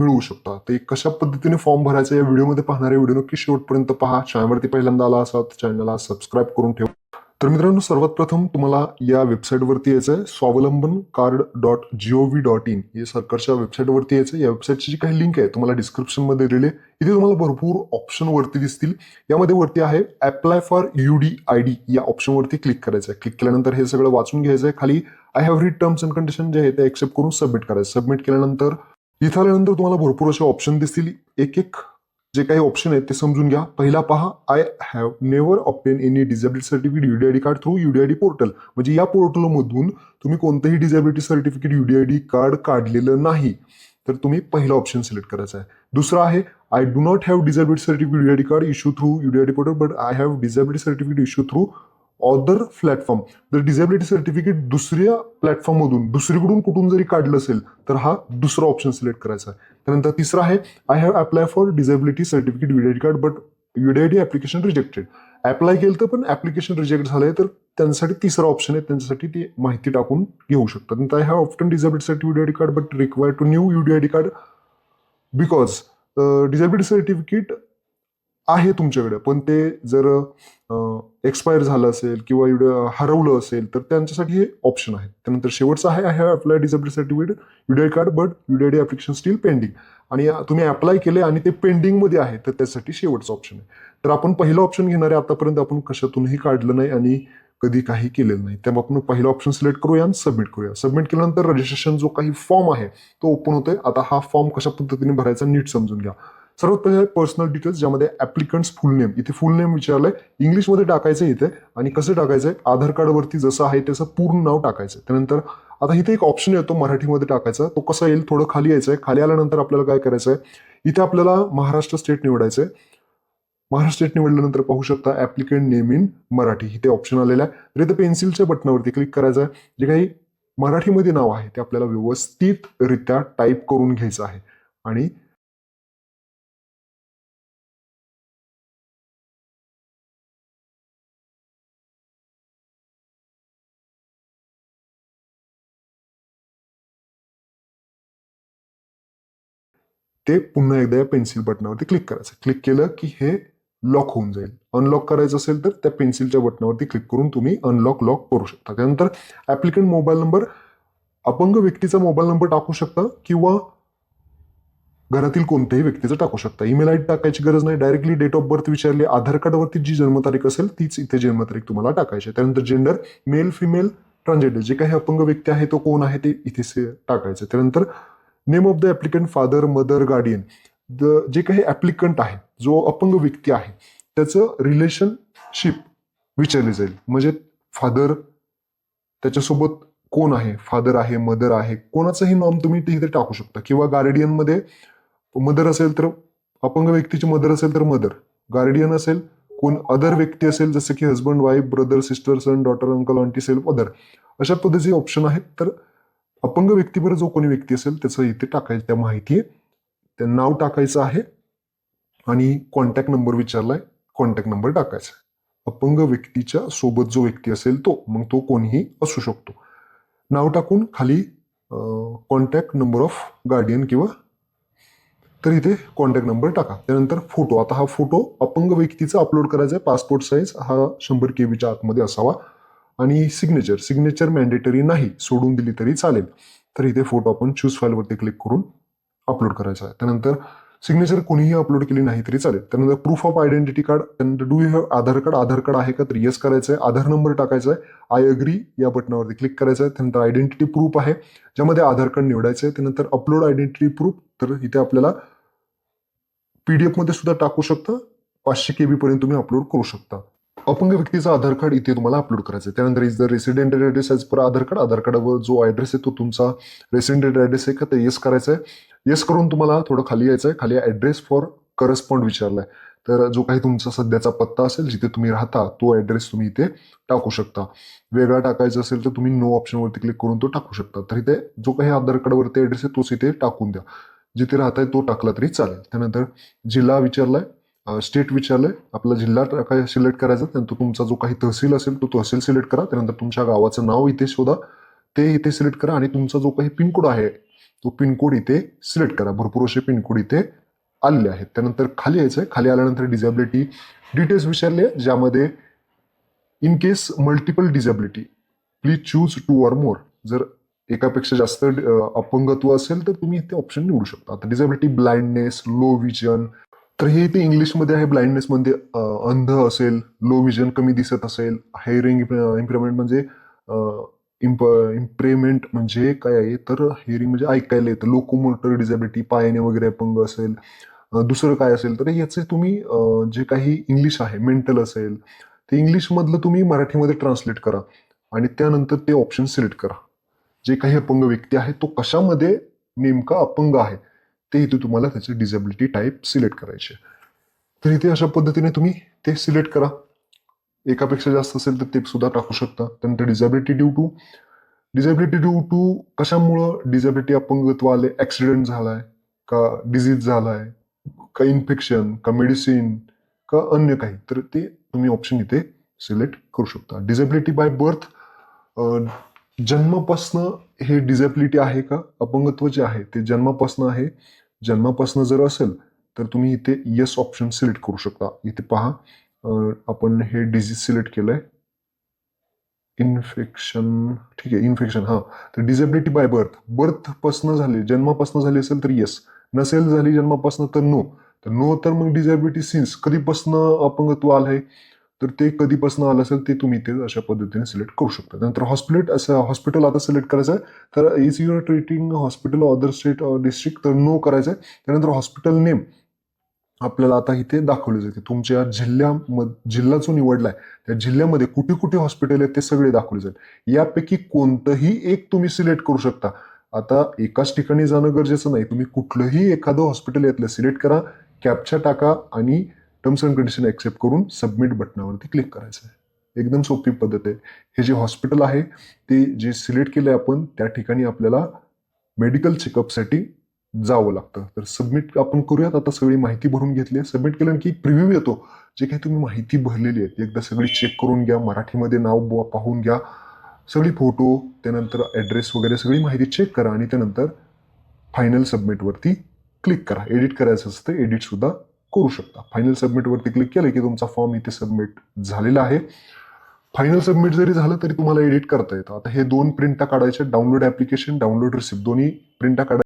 मिळवू शकता. ते कशा पद्धतीने फॉर्म भरायचा या व्हिडिओमध्ये पाहणारे व्हिडिओ नक्की शेवटपर्यंत पहा. चॅनलवरती पहिल्यांदा आला असा तर चॅनलला सबस्क्राईब करून ठेवा. तर मित्रांनो सर्वात प्रथम तुम्हाला या वेबसाईटवरती यायचं आहे Swavlamban card dot GOV dot in या सरकारच्या वेबसाईटवरती यायचं या वेबसाईटची जी काही लिंक आहे तुम्हाला डिस्क्रिप्शनमध्ये दिली आहे. इथे तुम्हाला भरपूर ऑप्शन वरती दिसतील. यामध्ये वरती आहे apply for U D I D या ऑप्शनवरती क्लिक करायचं आहे क्लिक केल्यानंतर हे सगळं वाचून घ्यायचं आहे खाली I have read terms and condition जे आहे ते एक्सेप्ट करून सबमिट करायचं सबमिट केल्यानंतर इथं आल्यानंतर तुम्हाला भरपूर असे ऑप्शन दिसतील. एक एक जे काही ऑप्शन आहेत ते समजून घ्या. पहिला पहा I have never obtain any disability certificate UDID card through UDID portal म्हणजे या पोर्टलमधून तुम्ही कोणतंही डिझॅबिलिटी सर्टिफिकेट युडीआयडी कार्ड काढलेलं नाही. तर तुम्ही पहिला ऑप्शन सिलेक्ट करायचा आहे. दुसरा आहे I do not have disability certificate UDID card issue through UDID portal but I have disability certificate issue through other platform जर डिझेबिलिटी सर्टिफिकेट दुसऱ्या प्लॅटफॉर्ममधून दुसरीकडून कुठून जरी काढलं असेल तर हा दुसरा ऑप्शन सिलेक्ट करायचा आहे. त्यानंतर तिसरा आहे I have apply for disability certificate UDID card but UDID application rejected apply केलं तर पण ऍप्लिकेशन रिजेक्ट झालंय तर त्यांच्यासाठी तिसरा ऑप्शन आहे त्यांच्यासाठी ती माहिती टाकून घेऊ शकतात. नंतर I have obtain disability certificate UDID card but require to new UDID card because disability certificate आहे तुमच्याकडे. पण ते जर एक्सपायर झालं असेल किंवा एवढं हरवलं असेल तर त्यांच्यासाठी हे ऑप्शन आहे. त्यानंतर शेवटचं आहे I have apply disability certificate UDID card but UDID application still pending आणि तुम्ही अप्लाय केले आणि ते पेंडिंगमध्ये आहे तर त्यासाठी शेवटचं ऑप्शन आहे. तर आपण पहिलं ऑप्शन घेणार आहे आतापर्यंत आपण कशातूनही काढलं नाही आणि कधी काही केलेलं नाही. त्यामुळे आपण पहिलं ऑप्शन सिलेक्ट करूया आणि सबमिट करूया. सबमिट केल्यानंतर रजिस्ट्रेशन जो काही फॉर्म आहे तो ओपन होतोय. आता हा फॉर्म कशा पद्धतीने भरायचा नीट समजून घ्या. सर्वात पहिले पर्सनल डिटेल्स ज्यामध्ये ऍप्लिकंट्स फुल नेम इथे फुल नेम विचारलंय. इंग्लिशमध्ये टाकायचं इथे. आणि कसं टाकायचंय? आधार कार्डवरती जसं आहे त्याचं पूर्ण नाव टाकायचं त्यानंतर आता इथे एक ऑप्शन येतो मराठीमध्ये टाकायचा. तो कसा येईल? थोडं खाली यायचं आहे खाली आल्यानंतर आपल्याला काय करायचं आहे इथे आपल्याला महाराष्ट्र स्टेट निवडायचं आहे महाराष्ट्र स्टेट निवडल्यानंतर पाहू शकता ऍप्लिकंट नेम इन मराठी. इथे ऑप्शन आलेलं आहे. तर इथे पेन्सिलच्या बटनावरती क्लिक करायचं आहे जे काही मराठीमध्ये नाव आहे ते आपल्याला व्यवस्थितरित्या टाईप करून घ्यायचं आहे. आणि ते पुन्हा एकदा या पेन्सिल बटनावरती क्लिक करायचं. क्लिक केलं की हे लॉक होऊन जाईल. अनलॉक करायचं असेल तर त्या पेन्सिलच्या बटनावरती क्लिक करून तुम्ही अनलॉक लॉक करू शकता. त्यानंतर ॲप्लिकंट मोबाईल नंबर अपंग व्यक्तीचा मोबाईल नंबर टाकू शकता किंवा घरातील कोणत्याही व्यक्तीचं टाकू शकता. ईमेल आय डी टाकायची गरज नाही. डायरेक्टली डेट ऑफ बर्थ विचारली आधार कार्डवरती जी जन्मतारीख असेल तीच इथे जन्मतारीख तुम्हाला टाकायची आहे. त्यानंतर जेंडर मेल फिमेल ट्रान्सजेंडर जे काही अपंग व्यक्ती आहे तो कोण आहे ते इथे टाकायचं त्यानंतर name of the applicant father mother guardian the जे काही ऍप्लिकंट आहे जो अपंग व्यक्ती आहे त्याचं रिलेशनशिप विचारली जाईल. म्हणजे फादर त्याच्यासोबत कोण आहे? फादर आहे मदर आहे. कोणाचंही नॉम तुम्ही तिथे टाकू शकता. किंवा गार्डियनमध्ये मदर असेल तर अपंग व्यक्तीची मदर असेल तर मदर गार्डियन असेल कोण अदर व्यक्ती असेल जसं की husband wife brother sister son daughter uncle aunty self other अशा पद्धतीचे ऑप्शन आहेत. तर अपंग व्यक्तीवर जो कोणी व्यक्ती असेल त्याचं इथे टाकायचं त्या माहिती आहे ते नाव टाकायचं आहे आणि कॉन्टॅक्ट नंबर विचारलाय कॉन्टॅक्ट नंबर टाकायचा आहे. अपंग व्यक्तीच्या सोबत जो व्यक्ती असेल तो मग तो कोणीही असू शकतो. नाव टाकून खाली कॉन्टॅक्ट नंबर ऑफ गार्डियन किंवा तर इथे कॉन्टॅक्ट नंबर टाका. त्यानंतर फोटो आता हा फोटो अपंग व्यक्तीचा अपलोड करायचा आहे. पासपोर्ट साईज हा शंभर के बीच्या आतमध्ये असावा. आणि सिग्नेचर सिग्नेचर मॅन्डेटरी नाही सोडून दिली तरी चालेल. तर इथे फोटो आपण चूज फाईलवरती क्लिक करून अपलोड करायचा आहे. त्यानंतर सिग्नेचर कोणीही अपलोड केली नाही तरी चालेल. त्यानंतर प्रूफ ऑफ आयडेंटिटी कार्ड त्यानंतर do you have Aadhaar card Aadhaar card आहे का? तर येस करायचं आहे. आधार नंबर टाकायचा आहे. आय अग्री या बटनावरती क्लिक करायचं आहे. त्यानंतर आयडेंटिटी प्रूफ आहे ज्यामध्ये आधार कार्ड निवडायचं आहे. त्यानंतर अपलोड आयडेंटिटी प्रूफ तर इथे आपल्याला पी डी एफमध्ये सुद्धा टाकू शकता. पाचशे के बीपर्यंत तुम्ही अपलोड करू शकता. अपंग व्यक्तीचं आधार कार्ड इथे तुम्हाला अपलोड करायचं आहे त्यानंतर is the resident address as per Aadhaar card Aadhaar कार्डावर जो ॲड्रेस आहे तो तुमचा रेसिडेंट ॲड्रेस आहे का ते येस करायचं आहे येस करून तुम्हाला थोडं खाली यायचं आहे खाली ॲड्रेस फॉर करस्पॉन्ड विचारलाय. तर जो काही तुमचा सध्याचा पत्ता असेल जिथे तुम्ही राहता तो ॲड्रेस तुम्ही इथे टाकू शकता. वेगळा टाकायचा असेल तर तुम्ही नो ऑप्शनवरती क्लिक करून तो टाकू शकता. तर इथे जो काही आधार कार्डवरती ॲड्रेस आहे तोच इथे टाकून द्या. जिथे राहताय तो टाकला तरी चालेल. त्यानंतर जिल्हा विचारलाय. स्टेट विचारलंय. आपला जिल्हा काय सिलेक्ट करायचा त्यानंतर तुमचा जो काही तहसील असेल तो तहसील सिलेक्ट करा. त्यानंतर तुमच्या गावाचं नाव इथे शोधा. ते इथे सिलेक्ट करा आणि तुमचा जो काही पिनकोड आहे तो पिनकोड इथे सिलेक्ट करा. भरपूर असे पिनकोड इथे आलेले आहेत. त्यानंतर खाली यायचं आहे खाली आल्यानंतर डिझॅबिलिटी डिटेल्स विचारले. ज्यामध्ये in case multiple disability please choose two or more जर एकापेक्षा जास्त अपंगत्व असेल तर तुम्ही इथे ऑप्शन निवडू शकता. आता डिझॅबिलिटी ब्लाइंडनेस लो विजन तर हे इथे इंग्लिशमध्ये आहे ब्लाइंडनेसमध्ये अंध असेल लो विजन कमी दिसत असेल हेअरिंग इम्प्रुव्हमेंट म्हणजे इम्प इम्प्रेमेंट म्हणजे काय आहे? तर हेअरिंग म्हणजे ऐकायला येतं. लोकोमोटर डिझॅबिलिटी पायाने वगैरे अपंग असेल दुसरं काय असेल तर याचे तुम्ही जे काही इंग्लिश आहे मेंटल असेल ते इंग्लिशमधलं तुम्ही मराठीमध्ये ट्रान्सलेट करा आणि त्यानंतर ते ऑप्शन सिलेक्ट करा. जे काही अपंग व्यक्ती आहे तो कशामध्ये नेमका अपंग आहे? ते इथे तुम्हाला त्याचे डिझेबिलिटी टाईप सिलेक्ट करायचे तर इथे अशा पद्धतीने तुम्ही ते सिलेक्ट करा. एकापेक्षा जास्त असेल तर ते सुद्धा टाकू शकता. त्यानंतर disability due to disability due to कशामुळं डिझॅबिलिटी अपंगत्व आले ऍक्सिडेंट झालाय का डिझीज झालाय का इन्फेक्शन का मेडिसिन का अन्य काही तर ते तुम्ही ऑप्शन इथे सिलेक्ट करू शकता. डिझॅबिलिटी बाय बर्थ जन्मापासनं हे डिझॅबिलिटी आहे का? अपंगत्व जे आहे. ते जन्मापासनं आहे. जन्मापासून जर असेल तर तुम्ही इथे येस ऑप्शन सिलेक्ट करू शकता. इथे पहा आपण हे डिझीज सिलेक्ट केलंय. इन्फेक्शन ठीक आहे इन्फेक्शन हा. तर डिझेबिलिटी बाय बर्थ बर्थपासनं झाली जन्मापासून झाली असेल तर येस नसेल झाली जन्मापासून तर नो तर नो तर मग डिझेबिलिटी सिन्स कधीपासनं अपंगत्व आलं आहे तर ते कधीपासनं आलं असेल ते तुम्ही ते अशा पद्धतीने सिलेक्ट करू शकता. त्यानंतर हॉस्पिटल असं हॉस्पिटल आता सिलेक्ट करायचं आहे तर is your treating hospital other state district तर नो करायचं आहे त्यानंतर हॉस्पिटल नेम आपल्याला आता इथे दाखवले जाते. तुमच्या जिल्ह्याम जिल्हा जो निवडला आहे त्या जिल्ह्यामध्ये कुठे कुठे हॉस्पिटल आहेत ते सगळे दाखवले जाईल. यापैकी कोणतंही एक तुम्ही सिलेक्ट करू शकता. आता एकाच ठिकाणी जाणं गरजेचं नाही. तुम्ही कुठलंही एखादं हॉस्पिटल यातलं सिलेक्ट करा कॅप्चा टाका आणि टर्म्स अँड कंडिशन ॲक्सेप्ट करून सबमिट बटनावरती क्लिक करायचं आहे एकदम सोपी पद्धत आहे. हे जे हॉस्पिटल आहे ते जे सिलेक्ट केले आपण त्या ठिकाणी आपल्याला मेडिकल चेकअपसाठी जावं लागतं. तर सबमिट आपण करूयात. आता सगळी माहिती भरून घेतली आहे. सबमिट केलं की प्रिव्ह्यू येतो. जे काही तुम्ही माहिती भरलेली आहे ती एकदा सगळी चेक करून घ्या. मराठीमध्ये नाव पाहून घ्या. सगळी फोटो त्यानंतर ॲड्रेस वगैरे सगळी माहिती चेक करा आणि त्यानंतर फायनल सबमिटवरती क्लिक करा. एडिट करायचं असतं. एडिटसुद्धा करू शकता. फायनल सबमिटवरती क्लिक केलं की तुमचा फॉर्म इथे सबमिट झालेला आहे. फायनल सबमिट जरी झालं तरी तुम्हाला एडिट करता येतं. आता हे दोन प्रिंटा काढायचे डाउनलोड ऍप्लिकेशन डाउनलोड रिसिप्ट दोन्ही प्रिंटा काढायच्या